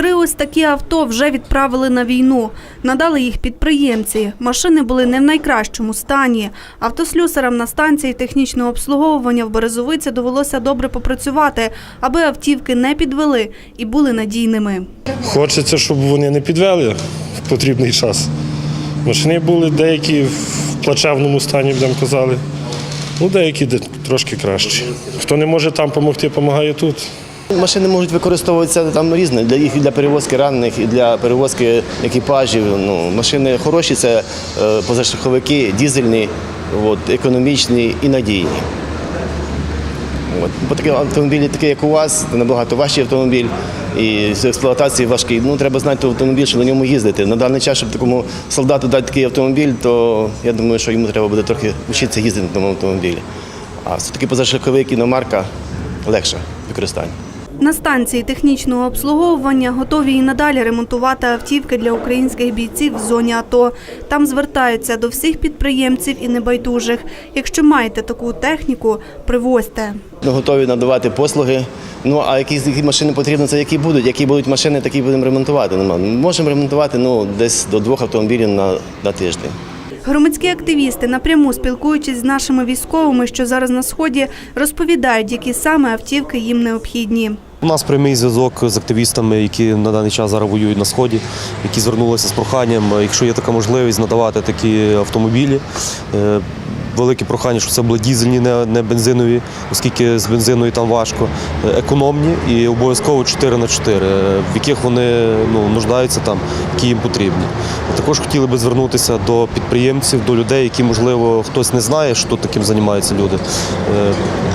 Три ось такі авто вже відправили на війну. Надали їх підприємці. Машини були не в найкращому стані. Автослюсарам на станції технічного обслуговування в Березовиці довелося добре попрацювати, аби автівки не підвели і були надійними. Хочеться, щоб вони не підвели в потрібний час. Машини були деякі в плачевному стані, будемо казали. Ну, деякі трошки кращі. Хто не може там допомогти, допомагає тут. Машини можуть використовуватися там різні для їх і для перевозки ранених, і для перевозки екіпажів. Ну, машини хороші, це е, позашляховики, дізельні, от, економічні і надійні. От. Бо такі автомобілі, такі як у вас, це набагато важчий автомобіль і з експлуатації важкий. Ну, треба знати автомобіль, щоб на ньому їздити. На даний час, щоб такому солдату дати такий автомобіль, то я думаю, що йому треба буде трохи вчитися їздити на тому автомобілі. А все-таки позашляховик іномарка легше в використанні. На станції технічного обслуговування готові і надалі ремонтувати автівки для українських бійців в зоні АТО. Там звертаються до всіх підприємців і небайдужих. Якщо маєте таку техніку, привозьте. Готові надавати послуги. Ну а які, які машини потрібні, це які будуть. Які будуть машини, такі будемо ремонтувати. Ми можемо ремонтувати ну, десь до двох автомобілів на, на тиждень. Громадські активісти, напряму спілкуючись з нашими військовими, що зараз на сході, розповідають, які саме автівки їм необхідні. У нас прямий зв'язок з активістами, які на даний час зараз воюють на сході, які звернулися з проханням, якщо є така можливість, надавати такі автомобілі. Е, Велике прохання, щоб це були дізельні, не, бензинові, оскільки з бензиною там важко, Е, економні і обов'язково 4 на 4 е, в яких вони ну, нуждаються там, які їм потрібні. Також хотіли би звернутися до підприємців, до людей, які, можливо, хтось не знає, що таким займаються люди.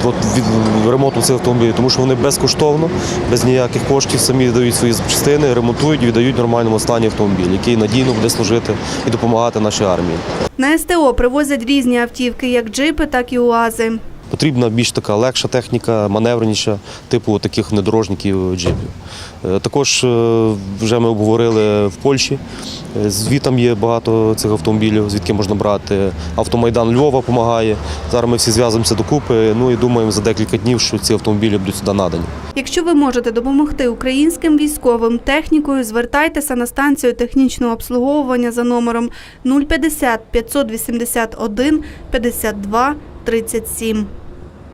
От від ремонту цих автомобілів, тому що вони безкоштовно, без ніяких коштів самі дають свої частини, ремонтують і віддають в нормальному стані автомобіль, який надійно буде служити і допомагати нашій армії. На СТО привозять різні автівки, як джипи, так і УАЗи. Потрібна більш така легша техніка, маневреніша, типу таких внедорожників джипів. Е, Також е, вже ми обговорили в Польщі. Е, Звітам є багато цих автомобілів, звідки можна брати. Автомайдан Львова допомагає. Зараз ми всі зв'язуємося докупи. Ну і думаємо за декілька днів, що ці автомобілі будуть сюди надані. Якщо ви можете допомогти українським військовим технікою, звертайтеся на станцію технічного обслуговування за номером 050 581 52 37.